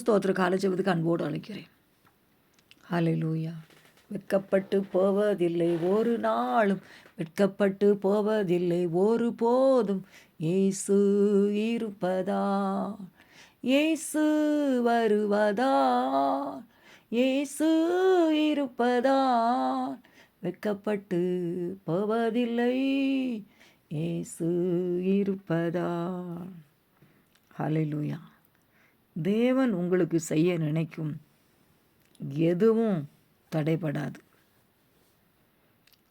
ஸ்தோத்திர காலஜபத்துக்கு அன்போடு அழைக்கிறேன் ஹலை லூயா வெட்கப்பட்டு போவதில்லை ஒரு நாளும் வெட்கப்பட்டு போவதில்லை ஒரு போதும் ஏசு இருப்பதா ஏசு வருவதா ஏசு இருப்பதா வெட்கப்பட்டு போவதில்லை ஏசு இருப்பதா லூயா தேவன் உங்களுக்கு செய்ய நினைக்கும் எதுவும் தடைபடாது.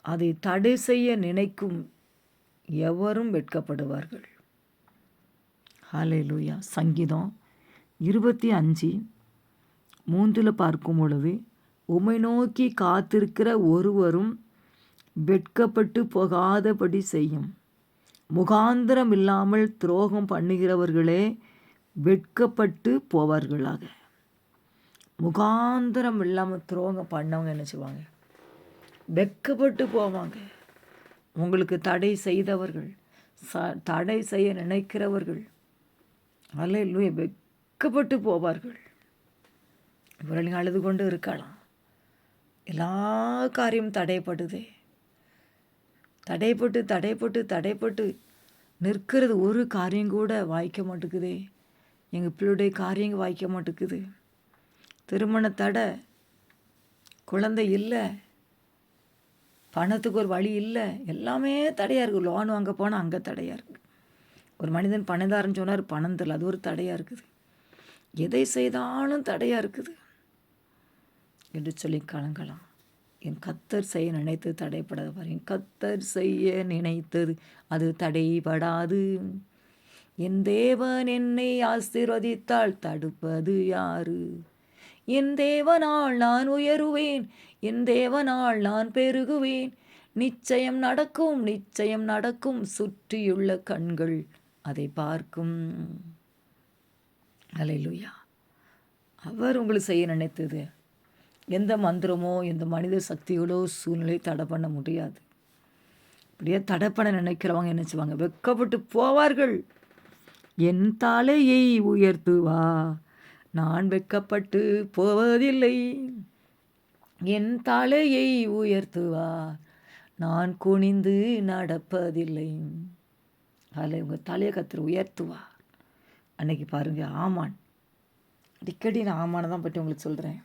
அதை தடை செய்ய நினைக்கும் எவரும் வெட்கப்படுவார்கள். ஹாலே லூயா சங்கீதம் இருபத்தி அஞ்சு. மூன்றில் பார்க்கும் பொழுது உமை நோக்கி காத்திருக்கிற ஒருவரும் வெட்கப்பட்டு போகாதபடி செய்யும். முகாந்திரம் இல்லாமல் துரோகம் பண்ணுகிறவர்களே வெட்கப்பட்டு போவார்களாக. முகாந்திரம் இல்லாமல் துரோகம் பண்ணவங்க என்ன செய்வாங்க? வெட்கப்பட்டு போவாங்க. உங்களுக்கு தடை செய்தவர்கள் ச தடை செய்ய நினைக்கிறவர்கள் அல்ல வெட்கப்பட்டு போவார்கள். இவர்கள் அழுது கொண்டு இருக்கலாம். எல்லா காரியம் தடைப்படுதே தடைப்பட்டு தடைப்பட்டு தடைப்பட்டு நிற்கிறது ஒரு காரியம் கூட வாய்க்க மாட்டேங்குதே. எங்கள் பிள்ளையுடைய காரியங்க வாய்க்க மாட்டேங்குது. திருமண தடை குழந்தை இல்லை பணத்துக்கு ஒரு வழி இல்லை எல்லாமே தடையாக இருக்குது லோன் வாங்க போனால் அங்கே தடையாக இருக்குது ஒரு மனிதன் பணதாரன்னு சொன்னார் பணம் தரல அது ஒரு தடையாக இருக்குது. எதை செய்தாலும் தடையாக இருக்குது. என்று சொல்லி கலங்கலாம். என் கத்தர் செய்ய நினைத்தது தடைப்படாத பாரு. என் கத்தர் செய்ய நினைத்தது அது தடைபடாது. என் தேவன் என்னை ஆசீர்வதித்தால் தடுப்பது யாரு? என் தேவனால் நான் உயருவேன் என் தேவனால் நான் பெருகுவேன். நிச்சயம் நடக்கும் நிச்சயம் நடக்கும் சுற்றியுள்ள கண்கள் அதை பார்க்கும். அலையிலுயா அவர் உங்களுக்கு செய்ய நினைத்தது. எந்த மந்திரமோ எந்த மனித சக்திகளோ சூழ்நிலை தடை பண்ண முடியாது. இப்படியே தடை பண்ண நினைக்கிறவங்க என்ன செய்வாங்க? வெக்கப்பட்டு போவார்கள். என் தலையை உயர்த்துவா. நான் வெக்கப்பட்டு போவதில்லை. என் தலையை உயர்த்துவா. நான் குனிந்து நடப்பதில்லை. அதில் உங்கள் தலையை கத்திர உயர்த்துவா. அன்னைக்கு பாருங்க ஆமான். அடிக்கடி நான் ஆமானை தான் பற்றி உங்களுக்கு சொல்கிறேன்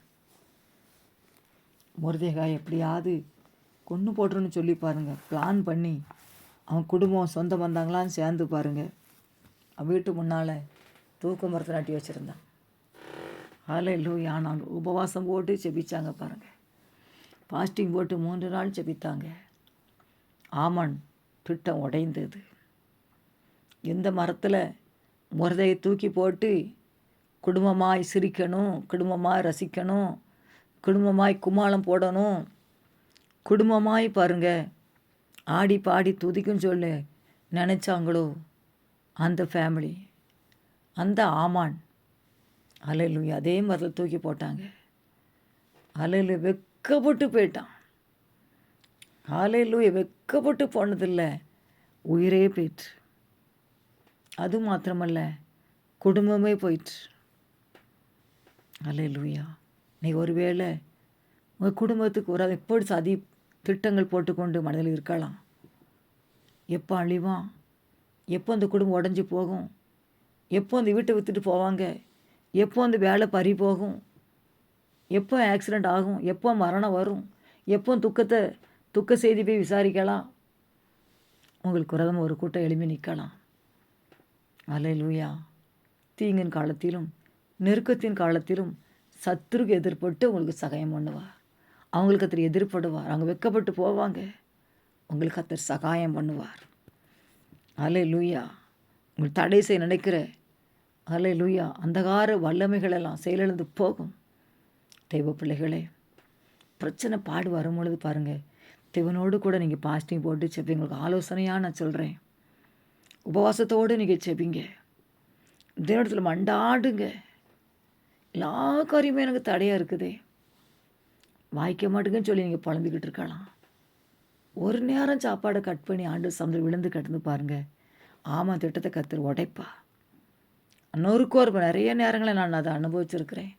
முருதேகாய் எப்படியாவது கொன்று போட்டுருன்னு சொல்லி பாருங்கள் பிளான் பண்ணி அவன் குடும்பம் சொந்த பந்தாங்களான்னு சேர்ந்து பாருங்கள் வீட்டு முன்னால் தூக்கு மரத்தை நட்டி வச்சுருந்தான். அதில் இல்லோ யானாங்க உபவாசம் போட்டு செபிச்சாங்க பாருங்கள் ஃபாஸ்டிங் போட்டு மூன்று நாள் செபித்தாங்க ஆமான் திட்டம் உடைந்தது இந்த மரத்தில் முரதையை தூக்கி போட்டு குடும்பமாய் சிரிக்கணும் குடும்பமாய் ரசிக்கணும் குடும்பமாய் குமாலம் போடணும். குடும்பமாய் பாருங்கள் ஆடி பாடி துதிக்கும் சொல்லு நினச்சாங்களோ? அந்த ஃபேமிலி அந்த ஆமான். அலையிலு அதே மரத்தில் தூக்கி போட்டாங்க. அலையில் வெக்கப்பட்டு போயிட்டான். அலையிலு வெக்கப்பட்டு போனதில்ல. உயிரே போயிற்று. அது மாத்திரமல்ல குடும்பமே போயிற்று. அலையிலுயா நீ ஒருவேளை உங்கள் குடும்பத்துக்கு ஒரு எப்படி சதி திட்டங்கள் போட்டுக்கொண்டு மனதில் இருக்கலாம்? எப்போ அழிவான்? எப்போ அந்த குடும்பம் உடஞ்சி போகும்? எப்போ அந்த வீட்டை விற்றுட்டு போவாங்க? எப்போ அந்த வேலை பறி போகும்? எப்போ ஆக்சிடெண்ட் ஆகும்? எப்போ மரணம் வரும்? எப்போ துக்கத்தை துக்க செய்தி போய் விசாரிக்கலாம்? உங்களுக்கு உரதம் ஒரு கூட்டம் எழுப்பி நிற்கலாம். அலை லூயா தீங்கின் காலத்திலும் நெருக்கத்தின் காலத்திலும் சத்துருக்கு எதிர்பட்டு உங்களுக்கு சகாயம் பண்ணுவார். அவங்களுக்கு அத்தர் எதிர்படுவார். அவங்க வெக்கப்பட்டு போவாங்க. உங்களுக்கு அத்தர் சகாயம் பண்ணுவார். அலை லூயா உங்களுக்கு தடை செய்ய நினைக்கிற அலை லூயா அந்தகார வல்லமைகளெல்லாம் செயலிழந்து போகும். தெய்வ பிள்ளைகளே பிரச்சனை பாடு வரும் பொழுது பாருங்கள் தெய்வனோடு கூட நீங்கள் பாஸ்டிங் போட்டு செப்பி உங்களுக்கு ஆலோசனையாக நான் சொல்கிறேன் உபவாசத்தோடு நீங்கள் செப்பீங்க. தேவனத்தில் மண்டாடுங்க. எல்லா காரியமும் எனக்கு தடையாக இருக்குதே. வாய்க்க மாட்டேங்குன்னு சொல்லி நீங்கள் பழந்துக்கிட்டு இருக்கலாம். ஒரு நேரம் சாப்பாடை கட் பண்ணி ஆண்டு சமையல் விழுந்து கிடந்து பாருங்கள் ஆமாம் திட்டத்தை கத்துரு உடைப்பா. நொறுக்கோர் நிறைய நேரங்களில் நான் அதை அனுபவிச்சிருக்கிறேன்.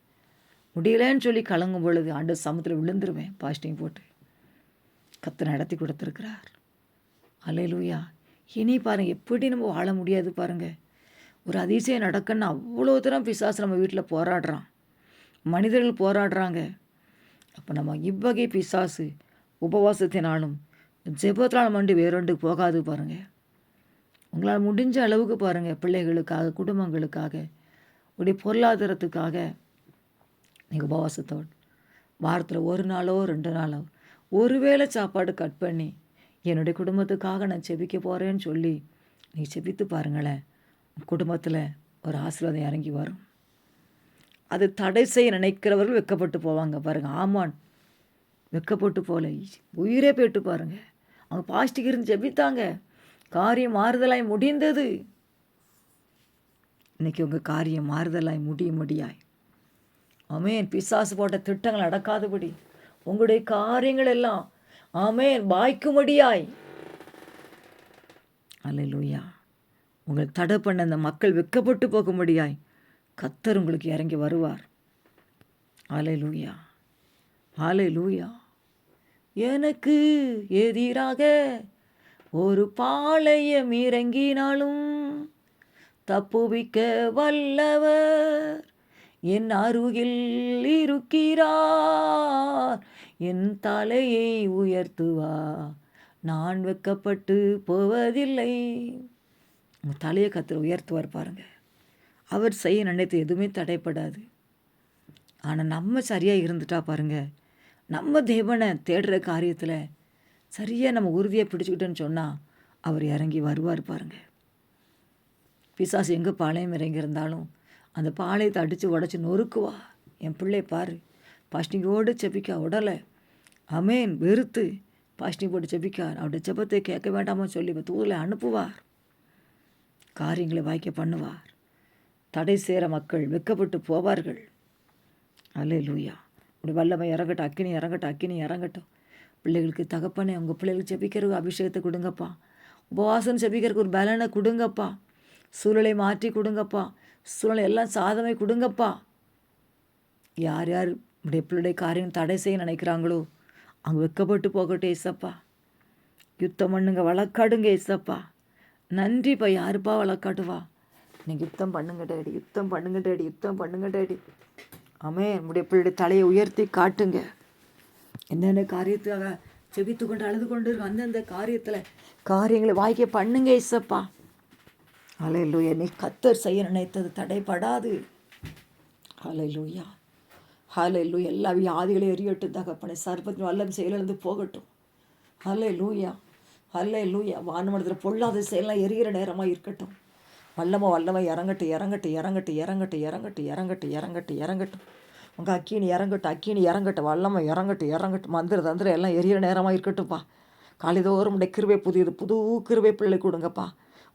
முடியலன்னு சொல்லி கலங்கும் பொழுது ஆண்டு சமத்தில் விழுந்துருவேன் பாஸ்டிங் போட்டு. கத்து நடத்தி கொடுத்துருக்கிறார். அலையிலூயா. இனி பாருங்கள் எப்படி நம்ம வாழ முடியாது பாருங்கள் ஒரு அதிசயம் நடக்குன்னு அவ்வளோ தூரம் பிசாசு நம்ம வீட்டில் போராடுறான். மனிதர்கள் போராடுறாங்க. அப்போ நம்ம இவ்வகை பிசாசு உபவாசத்தினாலும் ஜெபத்தில் நம்ம வந்து வேறொண்டு போகாது பாருங்கள் உங்களால் முடிஞ்ச அளவுக்கு பாருங்கள் பிள்ளைகளுக்காக குடும்பங்களுக்காக உடைய பொருளாதாரத்துக்காக. நீங்கள் உபவாசத்தோடு வாரத்தில் ஒரு நாளோ ரெண்டு நாளோ ஒருவேளை சாப்பாடு கட் பண்ணி என்னுடைய குடும்பத்துக்காக நான் செபிக்க போகிறேன்னு சொல்லி நீங்கள் செபித்து பாருங்களேன். குடும்பத்தில் ஒரு ஆசீர்வாதம் இறங்கி வரும். அது தடை செய்ய நினைக்கிறவர்கள் வெக்கப்பட்டு போவாங்க பாருங்கள் ஆமான். வெக்கப்பட்டு போல. உயிரே போயிட்டு பாருங்கள் அவங்க பாஸ்டிக் இருந்து ஜெபித்தாங்க. காரியம் மாறுதலாய் முடிந்தது. இன்னைக்கு உங்கள் காரியம் மாறுதலாய் முடிய முடியாய் ஆமேன். பிசாசு போட்ட திட்டங்கள் நடக்காதபடி உங்களுடைய காரியங்கள் எல்லாம் ஆமேன். வாய்க்கும்படியாய் அல்லேலூயா. உங்கள் தடை பண்ண அந்த மக்கள் வெக்கப்பட்டு போகும்படியாய் கத்தர் உங்களுக்கு இறங்கி வருவார். அலை லூயா ஆலை அலையலூயா எனக்கு எதிராக ஒரு பாளையம் இறங்கினாலும் தப்புவிக்க வல்லவர் என் அருகில் இருக்கிறார். என் தலையை உயர்த்துவா. நான் வெக்கப்பட்டு போவதில்லை. உங்கள் தலையை கத்திர உயர்த்துவார் பாருங்க. அவர் செய்ய நினைத்து எதுவுமே தடைப்படாது. ஆனால் நம்ம சரியாக இருந்துட்டா பாருங்கள் நம்ம தேவனை தேடுற காரியத்தில் சரியாக நம்ம உறுதியாக பிடிச்சிக்கிட்டோன்னு சொன்னால் அவர் இறங்கி வருவார் பாருங்க. பிசாசு எங்கே பாளையம் இறங்கியிருந்தாலும் அந்த பாளையத்தை அடித்து உடச்சி நொறுக்குவா. என் பிள்ளை பாரு பாஸ்டிங்கோடு செபிக்கா உடலை. அமேன் வெறுத்து பாஸ்டிங் போட்டு செபிக்கார் அவருடைய செபத்தை கேட்க வேண்டாமோ சொல்லி இப்போ தூரில் அனுப்புவார். காரியங்களை வாய்க்க பண்ணுவார். தடை சேர மக்கள் வெக்கப்பட்டு போவார்கள். அல்லே லூயா இப்படி வல்லமை இறங்கட்டும் அக்கினி இறங்கட்டும் அக்கினி இறங்கட்டும். பிள்ளைகளுக்கு தகப்பனே உங்கள் பிள்ளைகளுக்கு செபிக்கிறதுக்கு அபிஷேகத்தை கொடுங்கப்பா. உபவாசம் செபிக்கிறதுக்கு ஒரு பலனை கொடுங்கப்பா. சூழலை மாற்றி கொடுங்கப்பா. சூழலை எல்லாம் சாதமை கொடுங்கப்பா. யார் யார் இப்படி பிள்ளைடைய காரியம் தடை செய்ய நினைக்கிறாங்களோ அவங்க வெக்கப்பட்டு போகட்டும் ஏசப்பா. யுத்தம் பண்ணுங்க வழக்காடுங்க ஏசப்பா. நன்றிப்பா யாருப்பா வழக்காட்டுவா? நீங்கள் யுத்தம் பண்ணுங்க டேடி. யுத்தம் பண்ணுங்க டேடி. யுத்தம் பண்ணுங்க டேடி. ஆமே நம்முடைய பிள்ளைடைய தலையை உயர்த்தி காட்டுங்க. என்னென்ன காரியத்துக்காக செபித்து கொண்டு அழுது கொண்டு இருக்கும் அந்தந்த காரியத்தில் காரியங்களை வாய்க்க பண்ணுங்க இசப்பா அலை லூயா நீ கத்தர் செய்ய நினைத்தது தடைப்படாது அலை லூயா ஹலை லூ எல்லா வியாதிகளையும் எரியட்டும் தகப்பனை. சர்பத்தின் வல்லம் செயலிழந்து போகட்டும். ஹலை லூயா ஹல்லே லூயா வானமடத்தில் பொல்லாத செயலாம் எரிகிற நேரமாக இருக்கட்டும். வல்லமோ வல்லமை இறங்கட்டு இறங்கட்டு இறங்கட்டு இறங்கட்டு இறங்கட்டு இறங்கட்டு இறங்கட்டு இறங்கட்டு. உங்கள் அக்கீனி இறங்கட்டு அக்கீனி இறங்கட்டு வல்லமை இறங்கட்டு இறங்கட்டு மந்திர தந்திரம் எல்லாம் எரியிற நேரமாக இருக்கட்டும்ப்பா காலைதோறும் உடைய கிருவை புதியது புது கிருவை பிள்ளை கொடுங்கப்பா.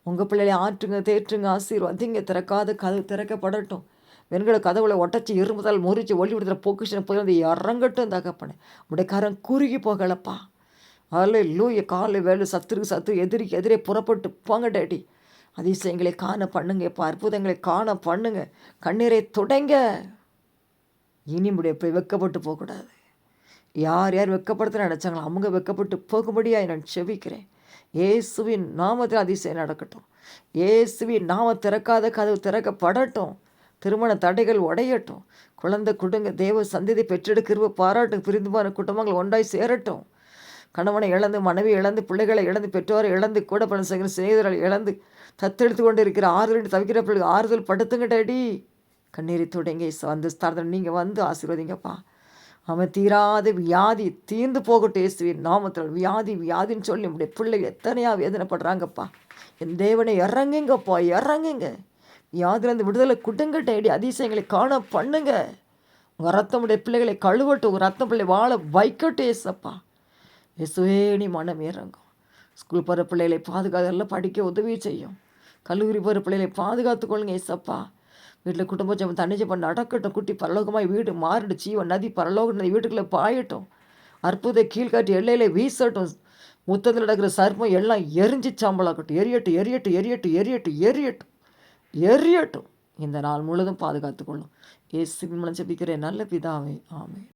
உங்கள் பிள்ளைகளை ஆற்றுங்க தேற்றுங்க ஆசீர்வாதிங்க திறக்காத கதவு திறக்கப்படட்டும். வெண்கல கதவுளை ஒட்டச்சி இருமுதல் முறிச்சு ஒளி விடுதல பொக்கிஷன் போய் வந்து இறங்கட்டும் தகப்பனே. உடைய கரம் குறுகி போகலப்பா. அல்ல லூய காலை வேலை சத்துருக்கு சத்து எதிரிக்கு எதிரே புறப்பட்டு போங்க டேடி. அதிசயங்களை காண பண்ணுங்க இப்போ அற்புதங்களை காண பண்ணுங்க. கண்ணீரை தொடங்க. இனி முடிய போய் வெக்கப்பட்டு போகக்கூடாது. யார் யார் வெக்கப்படுத்த நினச்சாங்களோ அவங்க வெக்கப்பட்டு போகும்படியாக நான் செவிக்கிறேன் இயேசுவின் நாமத்தில் அதிசயம் நடக்கட்டும். இயேசுவின் நாம திறக்காத கதவு திறக்கப்படட்டும். திருமண தடைகள் உடையட்டும். குழந்தை குடுங்க தேவ சந்ததி பெற்றெடுக்கிறவ பாராட்டும். பிரிந்து போன குடும்பங்கள் ஒன்றாய் சேரட்டும். கணவனை இழந்து மனைவி இழந்து பிள்ளைகளை இழந்து பெற்றோரை இழந்து கூட பணம் செய்கிற சிநேகிதர்களை இழந்து தத்தெடுத்து கொண்டு இருக்கிற ஆறுதல் தவிக்கிற பிள்ளை ஆறுதல் படுத்துங்க கண்ணீரை தொடங்கி வந்து ஸ்தானத்தில் நீங்கள் வந்து ஆசீர்வதிங்கப்பா. அவன் தீராத வியாதி தீர்ந்து போகட்டும் இயேசுவின் நாமத்தில். வியாதி வியாதின்னு சொல்லி நம்முடைய பிள்ளை எத்தனையாக வேதனைப்படுறாங்கப்பா. என் தேவனை இறங்குங்கப்பா இறங்குங்க. வியாதிலேருந்து விடுதலை குடுங்க டேடி அதிசயங்களை காண பண்ணுங்க. உங்கள் ரத்தமுடைய பிள்ளைகளை கழுவட்டும். உங்கள் ரத்தம் பிள்ளை வாழ வைக்கட்டும் ஏசப்பா இயேசுவேணி மனம் இறங்கும். ஸ்கூல் போகிற பிள்ளைகளை பாதுகாதெல்லாம் படிக்க உதவி செய்யும். கல்லூரி போகிற பிள்ளைகளை பாதுகாத்து கொள்ளுங்க ஏசப்பா. வீட்டில் குடும்ப ஜபம் தண்ணி பண்ண நடக்கட்டும். குட்டி பரலோகமாக வீடு மாறிடு. சீவன் நதி பரலோக நதி வீட்டுக்குள்ளே பாயட்டும். அற்புத கீழ்காட்டி எல்லையில வீசட்டும். முத்தத்தில் நடக்கிற சர்ப்பம் எல்லாம் எரிஞ்சு சாம்பலாக்கட்டும் எரியட்டும் எரியட்டும் எரியட்டும் எரியட்டும் எரியட்டும் எரியட்டும். இந்த நாள் முழுதும் பாதுகாத்துக்கொள்ளும் ஏசு இயேசுவின் ஜபிக்கிறேன். நல்ல பிதாவே. ஆமே